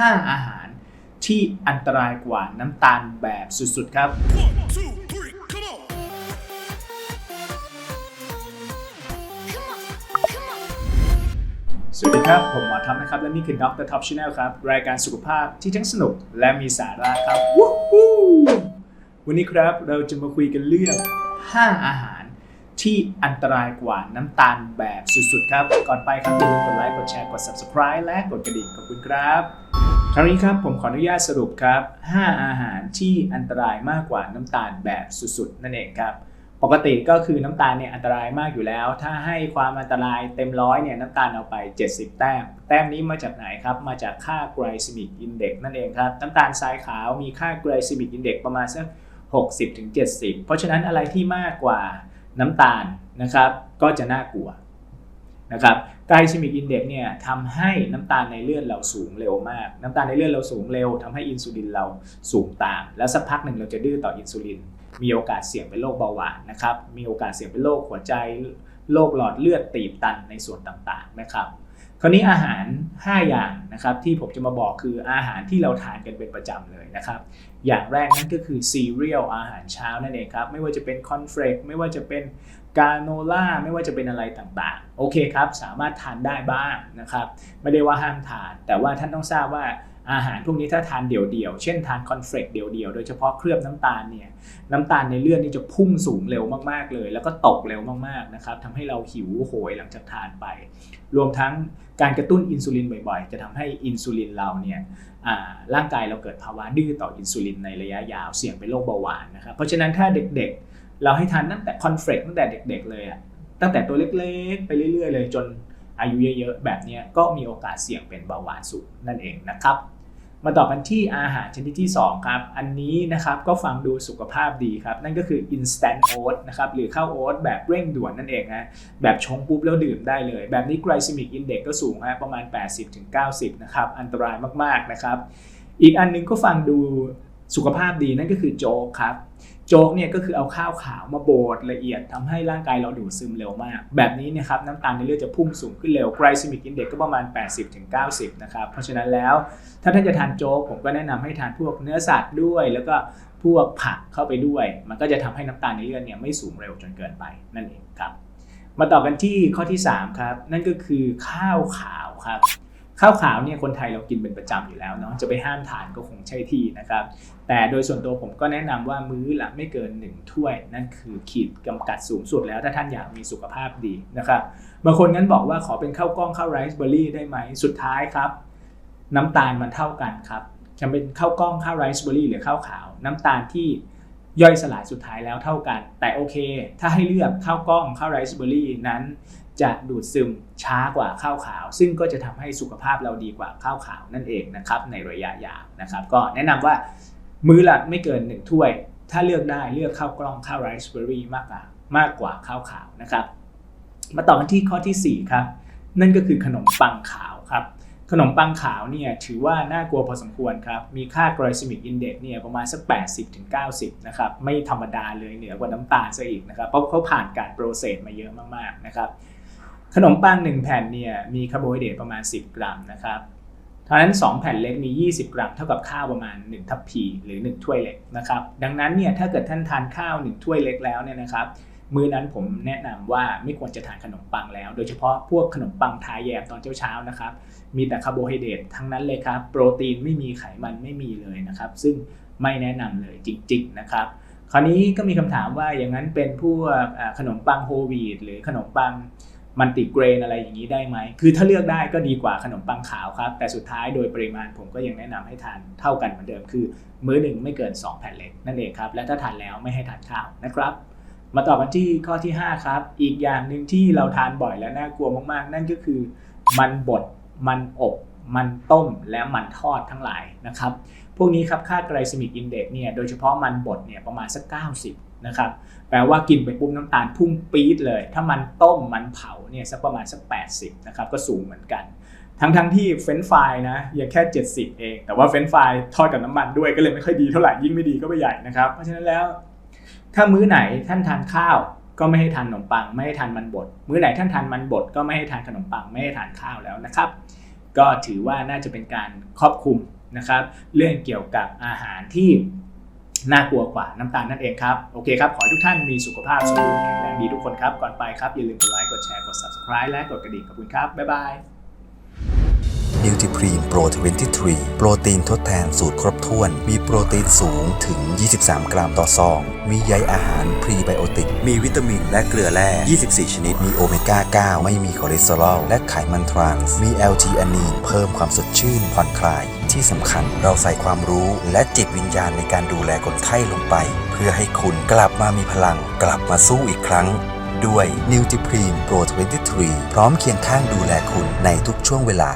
5 อาหารที่อันตรายกว่าน้ำตาลแบบสุดๆครับ on, สวัสดีครับ ผมหมอท็อปนะครับ และนี่คือ Dr. Top Channel ครับ รายการสุขภาพที่ทั้งสนุกและมีสาระครับวันนี้ครับเราจะมาคุยกันเรื่อง 5 อาหารที่อันตรายกว่าน้ำตาลแบบสุดๆ ครับ ก่อนไปครับอย่าลืมกดไลค์ กดแชร์ กด Subscribe และกดกระดิ่งขอบคุณครับ คราวนี้ครับผมขออนุญาตสรุปครับ 5 อาหารที่อันตรายมากกว่าน้ำตาลแบบสุดๆ นั่นเองครับ ปกติก็คือน้ำตาลเนี่ยอันตรายมากอยู่แล้ว ถ้าให้ความอันตรายเต็มร้อยเนี่ยน้ำตาลเอาไป 70 แต้ม แต้มนี้มาจากไหนครับ มาจากค่า glycemic index นั่นเองครับ น้ำตาลทรายขาวมีค่า glycemic index ประมาณสัก 60-70 เพราะฉะนั้นอะไรที่มากกว่าน้ำตาลนะครับ ก็จะน่ากลัว นะครับ glycemic index เนี่ยทำให้น้ำตาลในเลือดเราสูงเร็วมาก น้ำตาลในเลือดเราสูงเร็วทำให้อินซูลินเราสูงตาม แล้วสักพักหนึ่งเราจะดื้อต่ออินซูลิน มีโอกาสเสี่ยงเป็นโรคเบาหวานนะครับ มีโอกาสเสี่ยงเป็นโรคหัวใจ โรคหลอดเลือดตีบตันในส่วนต่างๆนะครับ คราวนี้อาหาร 5 อย่างนะครับที่ผมจะมาบอกคืออาหารที่เราทานกันเป็นประจำเลยนะครับ อย่างแรกนั่นก็คือซีเรียลอาหารเช้านั่นเองครับ ไม่ว่าจะเป็นคอนเฟลกไม่ว่าจะเป็น กาโนล่าไม่ว่าจะเป็นอะไรต่างๆ โอเคครับ สามารถทานได้บ้างนะครับ ไม่ได้ว่าห้ามทาน แต่ว่าท่านต้องทราบว่าอาหารพวกนี้ถ้าทานเดี่ยวๆ เช่นทานคอนเฟลกเดี่ยวๆ โดยเฉพาะเคลือบน้ำตาลเนี่ย น้ำตาลในเลือดนี่จะพุ่งสูงเร็วมากๆเลย แล้วก็ตกเร็วมากๆนะครับทำให้เราหิวโหยหลังจากทานไป รวมทั้งการกระตุ้นอินซูลินบ่อยๆ จะทำให้อินซูลินเราเนี่ยร่างกายเราเกิดภาวะดื้อต่ออินซูลินในระยะยาว เสี่ยงเป็นโรคเบาหวานนะครับ เพราะฉะนั้นถ้าเด็กๆ เราให้ทานตั้งแต่คอนเฟลกตั้งแต่เด็ก ๆ เลยอะตั้งแต่ตัวเล็กๆ ไปเรื่อยๆ เลยจนอายุเยอะๆ แบบเนี้ยก็มีโอกาสเสี่ยงเป็นเบาหวานสูงนั่นเองนะครับ มาต่อกันที่อาหารชนิดที่ 2 ครับ อันนี้นะครับก็ฟังดูสุขภาพดีครับ นั่นก็คือ instant oat นะครับหรือข้าวโอ๊ตแบบเร่งด่วนนั่นเองนะแบบชงปุ๊บแล้วดื่มได้เลย แบบนี้ glycemic index ก็สูงฮะประมาณ 80-90 นะครับอันตรายมากๆนะครับ อีกอันหนึงก็ฟังดู สุขภาพดีนั่นก็คือโจ๊กครับ โจ๊กเนี่ยก็คือเอาข้าวขาวมาโบดละเอียดทำให้ร่างกายเราดูดซึมเร็วมาก แบบนี้เนยครับน้ำตาลในเลือดจะพุ่งสูงขึ้นเร็ว glycemic index ก็ประมาณ 80-90 นะครับ เพราะฉะนั้นแล้วถ้าท่านจะทานโจ๊กผมก็แนะนำให้ทานพวกเนื้อสัตว์ด้วย แล้วก็พวกผักเข้าไปด้วย มันก็จะทำให้น้ำตาลในเลือดเนี่ยไม่สูงเร็วจนเกินไปนั่นเองครับ มาต่อกันที่ข้อที่3ครับนั่นก็คือข้าวขาวครับ ข้าวขาวเนี่ยคนไทยเรากินเป็นประจำอยู่แล้วเนาะจะไปห้ามทานก็คงใช่ที่นะครับ แต่โดยส่วนตัวผมก็แนะนำว่ามื้อละไม่เกิน 1 ถ้วย นั่นคือขีดกำกัดสูงสุดแล้วถ้าท่านอยากมีสุขภาพดีนะครับบางคนงั้นบอกว่าขอเป็นข้าวกล้องข้าวไรซ์เบอร์รี่ได้ไหมสุดท้ายครับ น้ำตาลมันเท่ากันครับจะเป็นข้าวกล้องข้าวไรซ์เบอร์รี่หรือข้าวขาว น้ำตาลที่ย่อยสลายสุดท้ายแล้วเท่ากัน แต่โอเค ถ้าให้เลือกข้าวกล้องข้าวไรซ์เบอร์รี่นั้น จะดูดซึมช้ากว่าข้าวขาว ซึ่งก็จะทำให้สุขภาพเราดีกว่าข้าวขาวนั่นเองนะครับในระยะยาวนะครับ ก็แนะนำว่ามื้อละไม่เกิน 1 ถ้วย ถ้าเลือกได้เลือกข้าวกล้องข้าวไรซ์เบอร์รี่มากกว่ามากกว่าข้าวขาวนะครับ มาต่อกันที่ข้อที่ 4 ครับ นั่นก็คือขนมปังขาวครับ ขนมปังขาวเนี่ยถือว่าน่ากลัวพอสมควรครับ มีค่า glycemic index เนี่ยประมาณสัก 80ถึง90 นะครับ ไม่ธรรมดาเลยเหนือกว่าน้ำตาลซะอีกนะครับ เพราะเขาผ่านการโปรเซสมาเยอะมากๆนะครับ ขนมปัง1แผ่นเนี่ยมีคาร์โบไฮเดรตประมาณ 10 กรัมนะครับเท่านั้น 2 แผ่นเล็กมี 20 กรัม เท่ากับข้าวประมาณ 1 ทัพพีหรือ 1 ถ้วยเล็กนะครับ ดังนั้นเนี่ยถ้าเกิดท่านทานข้าว 1 ถ้วยเล็กแล้วเนี่ยนะครับ มื้อนั้นผมแนะนำว่าไม่ควรจะทานขนมปังแล้ว โดยเฉพาะพวกขนมปังทาแยมตอนเช้าๆนะครับ มีแต่คาร์โบไฮเดรตทั้งนั้นเลยครับ โปรตีนไม่มีไขมันไม่มีเลยนะครับ ซึ่งไม่แนะนำเลยจริง ๆ นะครับ คราวนี้ก็มีคำถามว่าอย่างนั้นเป็นพวกขนมปังโฮลวีตหรือขนมปัง มันติเกรนอะไรอย่างนี้ได้ไหม คือถ้าเลือกได้ก็ดีกว่าขนมปังขาวครับ แต่สุดท้ายโดยปริมาณผมก็ยังแนะนำให้ทานเท่ากันเหมือนเดิม คือ มื้อหนึ่งไม่เกิน 2 แผ่นเล็กนั่นเองครับ และถ้าทานแล้วไม่ให้ทานข้าวนะครับ มาต่อกันที่ข้อที่ 5 ครับ อีกอย่างหนึ่งที่เราทานบ่อยและน่ากลัวมากๆ นั่นก็คือ มันบด มันอบ มันต้ม และมันทอดทั้งหลายนะครับ พวกนี้ครับค่า glycemic index เนี่ย โดยเฉพาะมันบดเนี่ยประมาณสัก 90 นะครับแปลว่ากินไปปุ๊บน้ำตาลพุ่งปี๊ดเลย ถ้ามันต้มมันเผาเนี่ยสักประมาณสัก 80นะครับก็สูงเหมือนกัน ทั้งทั้งที่เฟรนฟรายนะยังแค่ 70 เอง แต่ว่าเฟรนฟรายทอดกับน้ำมันด้วยก็เลยไม่ค่อยดีเท่าไหร่ยิ่งไม่ดีก็ไปใหญ่นะครับเพราะฉะนั้นแล้ว ถ้ามื้อไหนท่านทานข้าวก็ไม่ให้ทานขนมปัง ไม่ให้ทานมันบดมื้อไหนท่านทานมันบดก็ไม่ให้ทานขนมปังไม่ให้ทานข้าวแล้วนะครับ ก็ถือว่าน่าจะเป็นการครอบคลุมนะครับ เรื่องเกี่ยวกับอาหารที่ น่ากลัวกว่าน้ำตาลนั่นเองครับ โอเคครับ ขอให้ทุกท่านมีสุขภาพสมบูรณ์แข็งแรงดีทุกคนครับ ก่อนไปครับ อย่าลืมกดไลค์ กดแชร์ กด subscribe และกดกระดิ่งขอบคุณครับ บ๊ายบายนิวท i พรีนโปร23 โปรตีนทดแทนสูตรครบถ้วน มีโปรตีนสูงถึง 23 กรัมต่อซอง มีใยอาหารพรีไบโอติก มีวิตามินและเกลือแร่ 24 ชนิด มีโอเมก้า 9 ไม่มีคอเลสเตอรอล และไขมันทรานส์ มี LT อันนีนเพิ่มความสดชื่นผ่อนคลาย ที่สำคัญ เราใส่ความรู้และจิตวิญญาณในการดูแลคนไข้ลงไป เพื่อให้คุณกลับมามีพลัง กลับมาสู้อีกครั้ง ด้วยนิวท i พรีนโปร23 พร้อมเคียงข้างดูแลคุณในทุกช่วงเวลา